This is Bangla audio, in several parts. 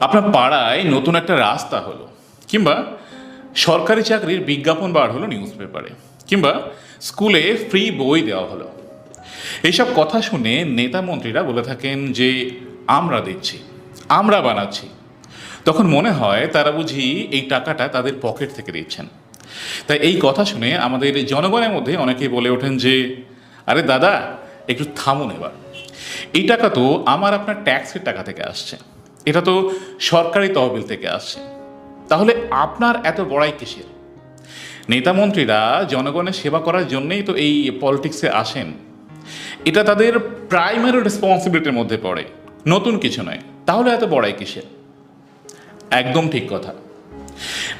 আপনার পাড়ায় নতুন একটা রাস্তা হলো, কিংবা সরকারি চাকরির বিজ্ঞাপন বার হলো নিউজ পেপারে কিংবা স্কুলে ফ্রি বই দেওয়া হলো। এইসব কথা শুনে নেতা মন্ত্রীরা বলে থাকেন যে, আমরা দিচ্ছি আমরা বানাচ্ছি। তখন মনে হয় তারা বুঝি এই টাকাটা তাদের পকেট থেকে দিচ্ছেন। তাই এই কথা শুনে আমাদের জনগণের মধ্যে অনেকেই বলে ওঠেন যে, আরে দাদা, একটু থামুন এবার। এই টাকা তো আমার আপনার ট্যাক্সের টাকা থেকে আসছে। এটা তো সরকারি তহবিল থেকে আসছে তাহলে আপনার এত বড়াই কিসের? নেতা মন্ত্রীরা জনগণের সেবা করার জন্যই তো এই পলিটিক্সে আসেন। এটা তাদের প্রাইমারি রেসপন্সিবিলিটির মধ্যে পড়ে। নতুন কিছু নয়। তাহলে এত বড়াই কিসের? একদম ঠিক কথা।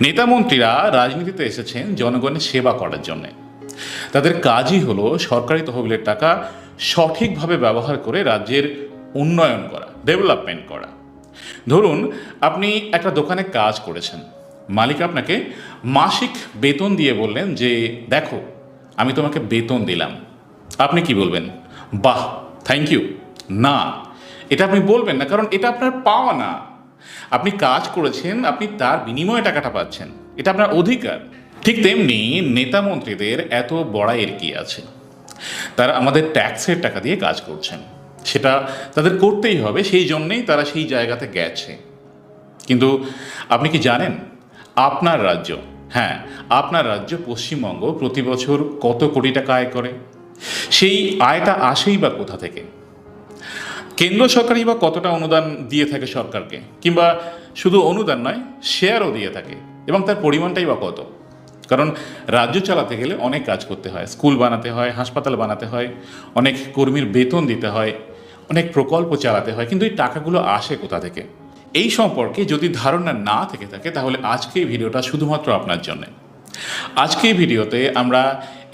নেতা মন্ত্রীরা রাজনীতিতে এসেছেন জনগণের সেবা করার জন্যে। তাদের কাজই হলো সরকারি তহবিলের টাকা সঠিকভাবে ব্যবহার করে রাজ্যের উন্নয়ন করা ডেভেলপমেন্ট করা। ধরুন, আপনি একটা দোকানে কাজ করেছেন। মালিক আপনাকে মাসিক বেতন দিয়ে বললেন যে, দেখো, আমি তোমাকে বেতন দিলাম। আপনি কি বলবেন? বাহ থ্যাংক ইউ না, এটা আপনি বলবেন না, কারণ এটা আপনার পাওয়া না। আপনি কাজ করেছেন, আপনি তার বিনিময়ে টাকাটা পাচ্ছেন। এটা আপনার অধিকার। ঠিক তেমনি নেতা মন্ত্রীদের এত বড়াইয়ের কি আছে? তারা আমাদের ট্যাক্সের টাকা দিয়ে কাজ করছেন। সেটা তাদের করতেই হবে, সেই জন্যেই তারা সেই জায়গাতে গেছে। কিন্তু আপনি কি জানেন? আপনার রাজ্য হ্যাঁ আপনার রাজ্য পশ্চিমবঙ্গ প্রতি বছর কত কোটি টাকা আয় করে? সেই আয়টা আসেই বা কোথা থেকে? কেন্দ্র সরকারই বা কতটা অনুদান দিয়ে থাকে সরকারকে? কিংবা শুধু অনুদান নয় শেয়ারও দিয়ে থাকে। এবং তার পরিমাণটাই বা কত? কারণ রাজ্য চালাতে গেলে অনেক কাজ করতে হয়। স্কুল বানাতে হয়, হাসপাতাল বানাতে হয়, অনেক কর্মীর বেতন দিতে হয়। অনেক প্রকল্প চালাতে হয়, কিন্তু এই টাকাগুলো আসে কোথা থেকে? এই সম্পর্কে যদি ধারণা না থেকে থাকে, তাহলে আজকে এই ভিডিওটা শুধুমাত্র আপনার জন্যে। আজকে এই ভিডিওতে আমরা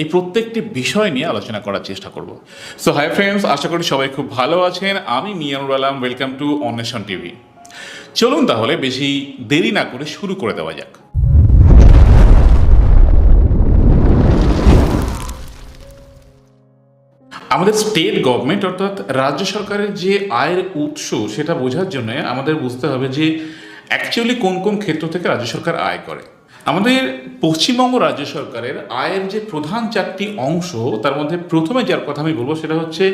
এই প্রত্যেকটি বিষয় নিয়ে আলোচনা করার চেষ্টা করব। সো হাই ফ্রেন্ডস আশা করি সবাই খুব ভালো আছেন। আমি Mianur Alam welcome to Anweshan TV. চলুন তাহলে বেশি দেরি না করে শুরু করে দেওয়া যাক। আমাদের স্টেট গভর্নমেন্ট অর্থাৎ রাজ্য সরকারের যে আয়ের উৎস, সেটা বোঝার জন্য আমাদের বুঝতে হবে যে অ্যাকচুয়ালি কোন কোন ক্ষেত্র থেকে রাজ্য সরকার আয় করে। আমাদের পশ্চিমবঙ্গ রাজ্য সরকারের আয়ের যে প্রধান চারটি অংশ, তার মধ্যে প্রথমে যার কথা আমি বলব, সেটা হচ্ছে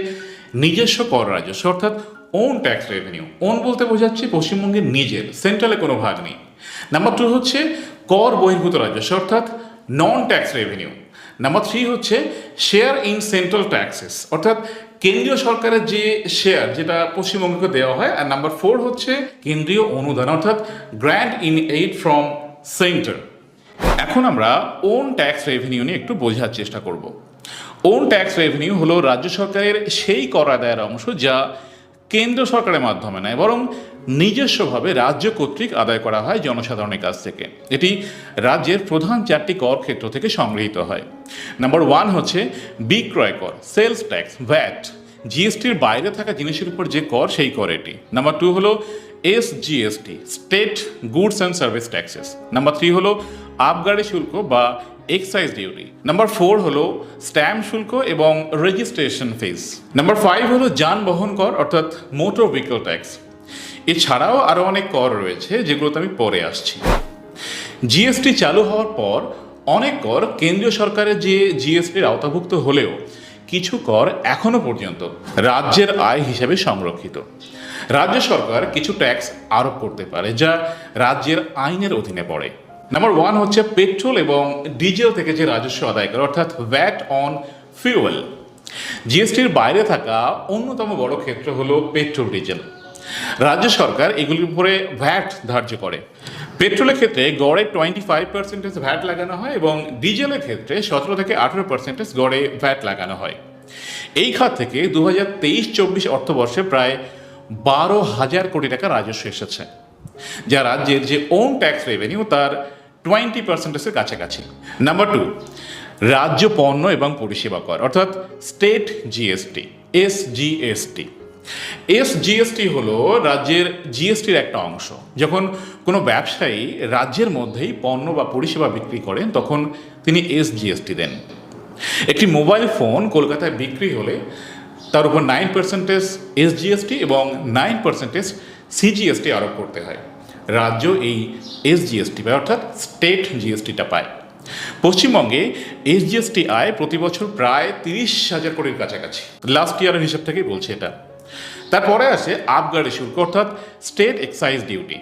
নিজস্ব কর রাজস্ব, অর্থাৎ ওন ট্যাক্স রেভিনিউ ওন বলতে বোঝাচ্ছে পশ্চিমবঙ্গের নিজের সেন্ট্রালে কোনো ভাগ নেই। নাম্বার টু হচ্ছে কর বহির্ভূত রাজস্ব, অর্থাৎ non tax revenue number three হচ্ছে শেয়ার ইন সেন্ট্রাল ট্যাক্সেস অর্থাৎ কেন্দ্রীয় সরকারের যে শেয়ার যেটা পশ্চিমবঙ্গকে দেওয়া হয় আর নাম্বার ফোর হচ্ছে কেন্দ্রীয় অনুদান, অর্থাৎ grand in aid from centre এখন আমরা ওন ট্যাক্স রেভিনিউ নিয়ে একটু বোঝার চেষ্টা করব। ওন ট্যাক্স রেভিনিউ হলো রাজ্য সরকারের সেই কর আদায়ের অংশ যা কেন্দ্র সরকারের মাধ্যমে নয়, বরং নিজস্বভাবে রাজ্য কর্তৃক আদায় করা হয় জনসাধারণের কাছ থেকে। এটি রাজ্যের প্রধান চারটি কর ক্ষেত্র থেকে সংগৃহীত হয়। নাম্বার ওয়ান হচ্ছে বিক্রয় কর, সেলস ট্যাক্স, ভ্যাট। জিএসটির বাইরে থাকা জিনিসের উপর যে কর, সেই কর এটি। নাম্বার টু হলো S GST state goods and services taxes. Number three হলো আবগারি শুল্ক বা এক্সাইজ ডিউটি। নাম্বার ফোর হলো স্ট্যাম্প শুল্ক এবং রেজিস্ট্রেশন ফিস নাম্বার ফাইভ হলো যানবাহন কর, অর্থাৎ মোটর ভেহিকল ট্যাক্স। এছাড়াও আরও অনেক কর রয়েছে, যেগুলোতে আমি পরে আসছি। জিএসটি চালু হওয়ার পর অনেক কর কেন্দ্রীয় সরকারের যে জিএসটির আওতাভুক্ত হলেও কিছু কর এখনও পর্যন্ত রাজ্যের আয় হিসেবে সংরক্ষিত। রাজ্য সরকার কিছু ট্যাক্স আরোপ করতে পারে, যা রাজ্যের আইনের অধীনে পড়ে। নাম্বার ওয়ান হচ্ছে পেট্রোল এবং ডিজেল থেকে যে রাজস্ব আদায় করে, অর্থাৎ ভ্যাট অন ফিউয়েল জিএসটির বাইরে থাকা অন্যতম বড় ক্ষেত্র হলো পেট্রোল, ডিজেল। রাজ্য সরকার এগুলির উপরে ভ্যাট ধার্য করে। পেট্রোলের ক্ষেত্রে গড়ে টোয়েন্টি ফাইভ পার্সেন্টেজ ভ্যাট লাগানো হয় এবং ডিজেলের ক্ষেত্রে সতেরো থেকে আঠেরো পার্সেন্টেজ গড়ে ভ্যাট লাগানো হয়। এই খাত থেকে দু হাজার তেইশ চব্বিশ অর্থবর্ষে প্রায় বারো হাজার কোটি টাকা রাজস্ব এসেছে, যা রাজ্যের যে ওন ট্যাক্স রেভিনিউ তার টোয়েন্টি পার্সেন্টেজের কাছাকাছি। নাম্বার টু রাজ্য পণ্য এবং পরিষেবা কর, অর্থাৎ state GST S GST S GST হলো রাজ্যের জিএসটির একটা অংশ। যখন কোনো ব্যবসায়ী রাজ্যের মধ্যেই পণ্য বা পরিষেবা বিক্রি করেন, তখন তিনি এস জিএসটি দেন। একটি মোবাইল ফোন কলকাতায় বিক্রি হলে তার উপর নাইন পার্সেন্টেজ এস জিএসটি এবং নাইন পার্সেন্টেজ সিজিএসটি আরোপ করতে হয়। রাজ্য এই এস জিএসটি পায়, অর্থাৎ স্টেট জিএসটিটা পায়। পশ্চিমবঙ্গে এসজিএসটি আয় প্রতি বছর প্রায় তিরিশ হাজার কোটির কাছাকাছি। লাস্ট ইয়ারের হিসাব থেকেই বলছে এটা। তারপরে আসে আবগারি শুল্ক অর্থাৎ স্টেট এক্সাইজ ডিউটি।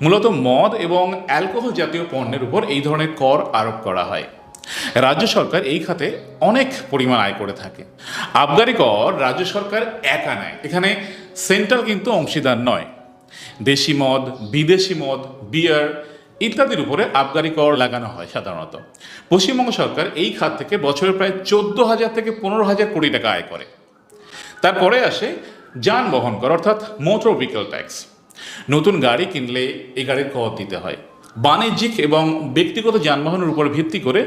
মূলত মদ এবং অ্যালকোহল জাতীয় পণ্যের উপর এই ধরনের কর আরোপ করা হয়। রাজ্য সরকার এই খাতে অনেক পরিমাণ আয় করে থাকে। আবগারি কর রাজ্য সরকার একা নেয়। এখানে সেন্ট্রাল কিন্তু অংশীদার নয়। দেশি মদ, বিদেশি মদ, বিয়ার ইত্যাদির উপরে আবগারি কর লাগানো হয় সাধারণত। পশ্চিমবঙ্গ সরকার এই খাত থেকে বছরে প্রায় চোদ্দ হাজার থেকে পনেরো হাজার কোটি টাকা আয় করে। তারপরে আসে যানবাহন কর, অর্থাৎ মোটর ভেহিকল ট্যাক্স নতুন গাড়ি কিনলে এই গাড়ির কর দিতে হয়। বাণিজ্যিক এবং ব্যক্তিগত যানবাহনের উপর ভিত্তি করে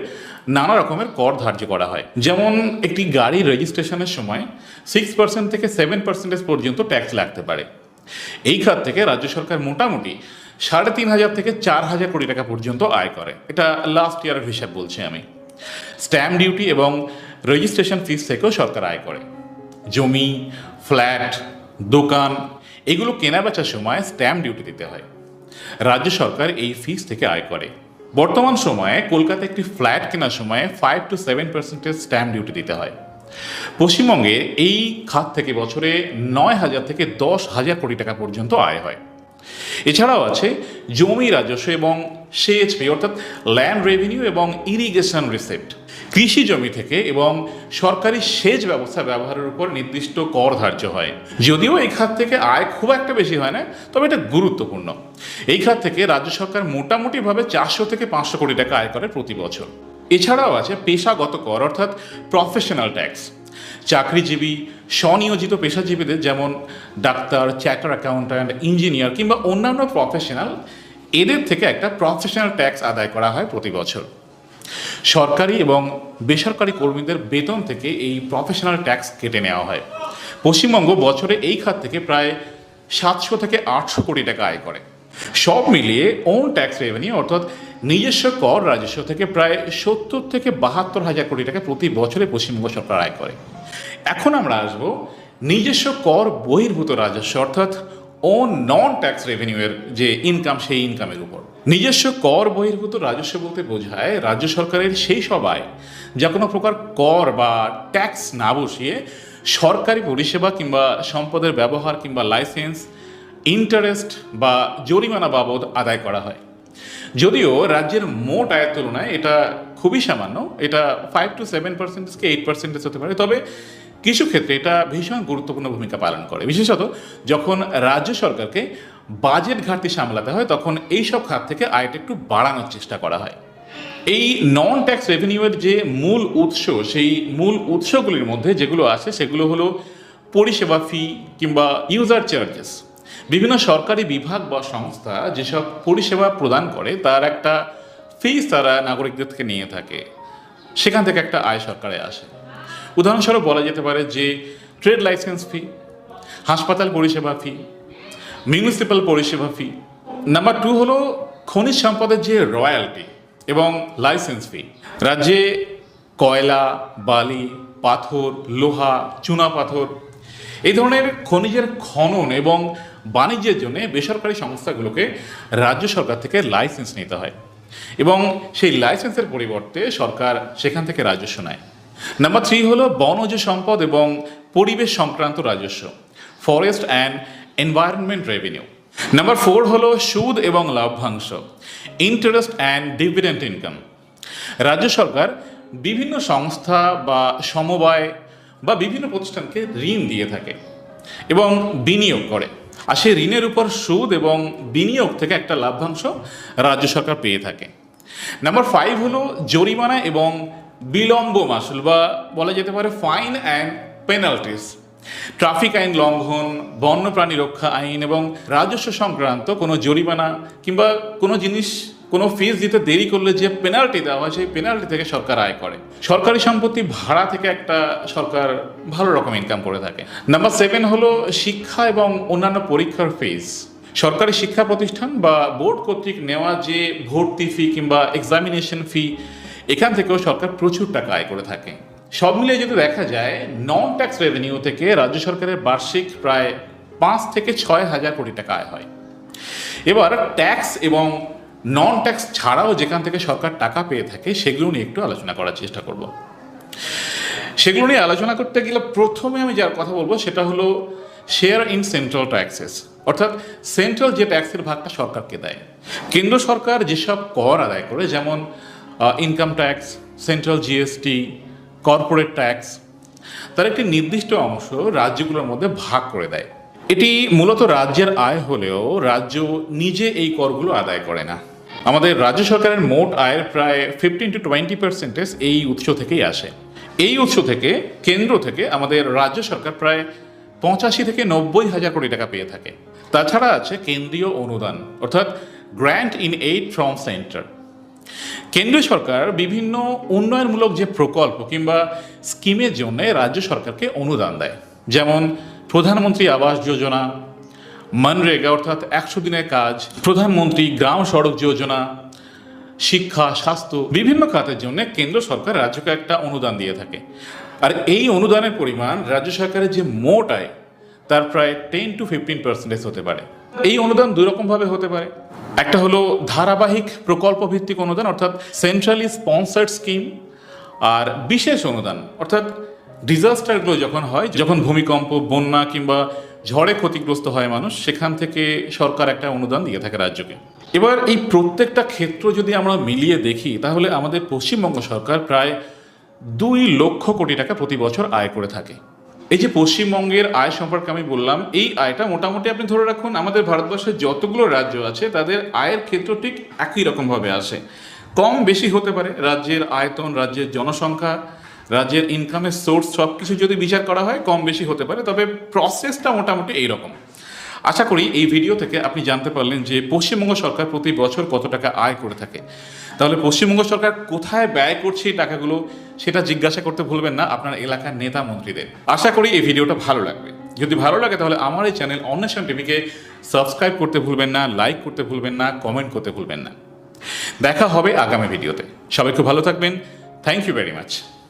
নানা রকমের কর ধার্য করা হয়। যেমন একটি গাড়ি রেজিস্ট্রেশনের সময় সিক্স পার্সেন্ট থেকে সেভেন পার্সেন্টেজ পর্যন্ত ট্যাক্স লাগতে পারে। এই খাত থেকে রাজ্য সরকার মোটামুটি সাড়ে তিন হাজার থেকে চার হাজার কোটি টাকা পর্যন্ত আয় করে। এটা লাস্ট ইয়ারের হিসাব বলছি আমি। স্ট্যাম্প ডিউটি এবং রেজিস্ট্রেশন ফিস থেকেও সরকার আয় করে। জমি, ফ্ল্যাট, দোকান, এগুলো কেনা বেচার সময় স্ট্যাম্প ডিউটি দিতে হয়। রাজ্য সরকার এই ফিস থেকে আয় করে। বর্তমান সময়ে কলকাতায় একটি ফ্ল্যাট কেনার সময় ফাইভ টু সেভেন পার্সেন্টের স্ট্যাম্প ডিউটি দিতে হয়। পশ্চিমবঙ্গে এই খাত থেকে বছরে নয় হাজার থেকে দশ হাজার কোটি টাকা পর্যন্ত আয় হয়। এছাড়াও আছে জমি রাজস্ব এবং সেচ পে অর্থাৎ ল্যান্ড রেভিনিউ এবং ইরিগেশন রিসেপ্ট কৃষি জমি থেকে এবং সরকারি সেচ ব্যবস্থা ব্যবহারের উপর নির্দিষ্ট কর ধার্য হয়। যদিও এই খাত থেকে আয় খুব একটা বেশি হয় না, তবে এটা গুরুত্বপূর্ণ। এই খাত থেকে রাজ্য সরকার মোটামুটিভাবে চারশো থেকে পাঁচশো কোটি টাকা আয় করে প্রতি বছর। এছাড়াও আছে পেশাগত কর, অর্থাৎ প্রফেশনাল ট্যাক্স চাকরিজীবী, স্বনিয়োজিত পেশাজীবীদের যেমন ডাক্তার চ্যাটার অ্যাকাউন্ট্যান্ট ইঞ্জিনিয়ার কিংবা অন্যান্য প্রফেশনাল এদের থেকে একটা প্রফেশনাল ট্যাক্স আদায় করা হয় প্রতি বছর। সরকারি এবং বেসরকারি কর্মীদের বেতন থেকে এই প্রফেশনাল ট্যাক্স কেটে নেওয়া হয়। পশ্চিমবঙ্গ বছরে এই খাত থেকে প্রায় সাতশো থেকে আটশো কোটি টাকা আয় করে। সব মিলিয়ে ওন ট্যাক্স রেভিনিউ অর্থাৎ নিজস্ব কর রাজস্ব থেকে প্রায় সত্তর থেকে বাহাত্তর হাজার কোটি টাকা প্রতি বছরে পশ্চিমবঙ্গ সরকার আয় করে। এখন আমরা আসব নিজস্ব কর বহির্ভূত রাজস্ব, অর্থাৎ ও নন ট্যাক্স রেভিনিউয়ের যে ইনকাম সেই ইনকামের উপর। নিজস্ব কর বহির্ভূত রাজস্ব বলতে বোঝায় রাজ্য সরকারের সেই সব আয় যা কোনো প্রকার কর বা ট্যাক্স না বসিয়ে সরকারি পরিষেবা কিংবা সম্পদের ব্যবহার কিংবা লাইসেন্স, ইন্টারেস্ট বা জরিমানা বাবদ আদায় করা হয়। যদিও রাজ্যের মোট আয়ের তুলনায় এটা খুবই সামান্য, এটা ফাইভ টু সেভেন পার্সেন্টেজকে এইট পার্সেন্টেজ হতে পারে। তবে কিছু ক্ষেত্রে এটা ভীষণ গুরুত্বপূর্ণ ভূমিকা পালন করে। বিশেষত যখন রাজ্য সরকারকে বাজেট ঘাটতি সামলাতে হয়, তখন এই সব খাত থেকে আয়টা একটু বাড়ানোর চেষ্টা করা হয়। এই নন ট্যাক্স রেভিনিউয়ের যে মূল উৎস, সেই মূল উৎসগুলির মধ্যে যেগুলো আছে, সেগুলো হলো পরিষেবা ফি কিংবা ইউজার চার্জেস বিভিন্ন সরকারি বিভাগ বা সংস্থা যেসব পরিষেবা প্রদান করে, তার একটা ফিস তারা নাগরিকদের থেকে নিয়ে থাকে। সেখান থেকে একটা আয় সরকারে আসে। উদাহরণস্বরূপ বলা যেতে পারে যে ট্রেড লাইসেন্স ফি হাসপাতাল পরিষেবা ফি মিউনিসিপ্যাল পরিষেবা ফি নাম্বার টু হলো খনিজ সম্পদের যে রয়্যালটি এবং লাইসেন্স ফি রাজ্যে কয়লা, বালি, পাথর, লোহা, চুনা পাথর, এই ধরনের খনিজের খনন এবং বাণিজ্যের জন্য বেসরকারি সংস্থাগুলোকে রাজ্য সরকার থেকে লাইসেন্স নিতে হয় এবং সেই লাইসেন্সের পরিবর্তে সরকার সেখান থেকে রাজস্ব নেয়। নাম্বার থ্রি হলো বনজ সম্পদ এবং পরিবেশ সংক্রান্ত রাজস্ব। Forest and environment revenue number four হলো সুদ এবং লাভ্যাংশ ইন্টারেস্ট অ্যান্ড ডিভিডেন্ট ইনকাম রাজ্য সরকার বিভিন্ন সংস্থা বা সমবায় বা বিভিন্ন প্রতিষ্ঠানকে ঋণ দিয়ে থাকে এবং বিনিয়োগ করে। আর সেই ঋণের উপর সুদ এবং বিনিয়োগ থেকে একটা লাভ্যাংশ রাজ্য সরকার পেয়ে থাকে। নাম্বার ফাইভ হলো জরিমানা এবং বিলম্ব মাসুল বা বলা যেতে পারে ফাইন অ্যান্ড পেনাল্টিস ট্রাফিক আইন লঙ্ঘন, বন্যপ্রাণী রক্ষা আইন এবং রাজস্ব সংক্রান্ত কোনো জরিমানা কিংবা কোনো জিনিস, কোনো ফিস দিতে দেরি করলে যে পেনাল্টি দেওয়া হয়, সেই পেনাল্টি থেকে সরকার আয় করে। সরকারি সম্পত্তি ভাড়া থেকে একটা সরকার ভালো রকম ইনকাম করে থাকে। নাম্বার সেভেন হলো শিক্ষা এবং অন্যান্য পরীক্ষার ফিস সরকারি শিক্ষা প্রতিষ্ঠান বা বোর্ড কর্তৃক নেওয়া যে ভর্তি ফি কিংবা এক্সামিনেশন ফি এখান থেকেও সরকার প্রচুর টাকা আয় করে থাকে। সব মিলিয়ে যদি দেখা যায় নন ট্যাক্স রেভিনিউ থেকে রাজ্য সরকারের বার্ষিক প্রায় পাঁচ থেকে ছয় হাজার কোটি টাকা আয় হয়। এবার ট্যাক্স এবং নন ট্যাক্স ছাড়াও যেখান থেকে সরকার টাকা পেয়ে থাকে, সেগুলো নিয়ে একটু আলোচনা করার চেষ্টা করব। সেগুলো নিয়ে আলোচনা করতে গেলে প্রথমে আমি যার কথা বলব, সেটা হলো শেয়ার ইন সেন্ট্রাল ট্যাক্সেস অর্থাৎ সেন্ট্রাল যে ট্যাক্সের ভাগটা সরকারকে দেয়। কেন্দ্র সরকার যেসব কর আদায় করে, যেমন income tax central GST corporate tax তার একটি নির্দিষ্ট অংশ রাজ্যগুলোর মধ্যে ভাগ করে দেয়। এটি মূলত রাজ্যের আয় হলেও রাজ্য নিজে এই করগুলো আদায় করে না। আমাদের রাজ্য সরকারের মোট আয়ের প্রায় ফিফটিন টু টোয়েন্টি পার্সেন্টেজ এই উৎস থেকেই আসে। এই উৎস থেকে, কেন্দ্র থেকে আমাদের রাজ্য সরকার প্রায় পঁচাশি থেকে নব্বই হাজার কোটি টাকা পেয়ে থাকে। তাছাড়া আছে কেন্দ্রীয় অনুদান, অর্থাৎ grant in aid from centre কেন্দ্রীয় সরকার বিভিন্ন উন্নয়নমূলক যে প্রকল্প কিংবা স্কিমের জন্য রাজ্য সরকারকে অনুদান দেয়। যেমন প্রধানমন্ত্রী আবাস যোজনা, মনরেগা অর্থাৎ একশো দিনের কাজ, প্রধানমন্ত্রী গ্রাম সড়ক যোজনা, শিক্ষা, স্বাস্থ্য বিভিন্ন খাতের জন্য কেন্দ্র সরকার রাজ্যকে একটা অনুদান দিয়ে থাকে। আর এই অনুদানের পরিমাণ রাজ্য সরকারের যে মোট আয়, তার প্রায় টেন টু ফিফটিন পার্সেন্টেজ হতে পারে। এই অনুদান দুই রকমভাবে হতে পারে। একটা হলো ধারাবাহিক প্রকল্প ভিত্তিক অনুদান, অর্থাৎ সেন্ট্রালি স্পন্সার্ড স্কিম আর বিশেষ অনুদান, অর্থাৎ ডিজাস্টারগুলো যখন হয়, যখন ভূমিকম্প, বন্যা কিংবা ঝড়ে ক্ষতিগ্রস্ত হয় মানুষ, সেখান থেকে সরকার একটা অনুদান দিয়ে থাকে রাজ্যকে। এবার এই প্রত্যেকটা ক্ষেত্র যদি আমরা মিলিয়ে দেখি, তাহলে আমাদের পশ্চিমবঙ্গ সরকার প্রায় দুই লক্ষ কোটি টাকা প্রতি বছর আয় করে থাকে। এই যে পশ্চিমবঙ্গের আয় সম্পর্কে আমি বললাম, এই আয়টা মোটামুটি আপনি ধরে রাখুন, আমাদের ভারতবর্ষের যতগুলো রাজ্য আছে, তাদের আয়ের ক্ষেত্র ঠিক একই রকমভাবে আসে কম বেশি হতে পারে, রাজ্যের আয়তন, রাজ্যের জনসংখ্যা, রাজ্যের ইনকামের সোর্স সব কিছু যদি বিচার করা হয়, কম বেশি হতে পারে, তবে প্রসেসটা মোটামুটি এইরকম আশা করি এই ভিডিও থেকে আপনি জানতে পারলেন যে পশ্চিমবঙ্গ সরকার প্রতি বছর কত টাকা আয় করে থাকে। তাহলে পশ্চিমবঙ্গ সরকার কোথায় ব্যয় করছে এই টাকাগুলো সেটা জিজ্ঞাসা করতে ভুলবেন না আপনার এলাকার নেতা মন্ত্রীদের। আশা করি এই ভিডিওটা ভালো লাগবে। যদি ভালো লাগে তাহলে আমার এই চ্যানেল অন্বেষণ টিভিকে সাবস্ক্রাইব করতে ভুলবেন না, লাইক করতে ভুলবেন না, কমেন্ট করতে ভুলবেন না। দেখা হবে আগামী ভিডিওতে। সবাই খুব ভালো থাকবেন। Thank you very much.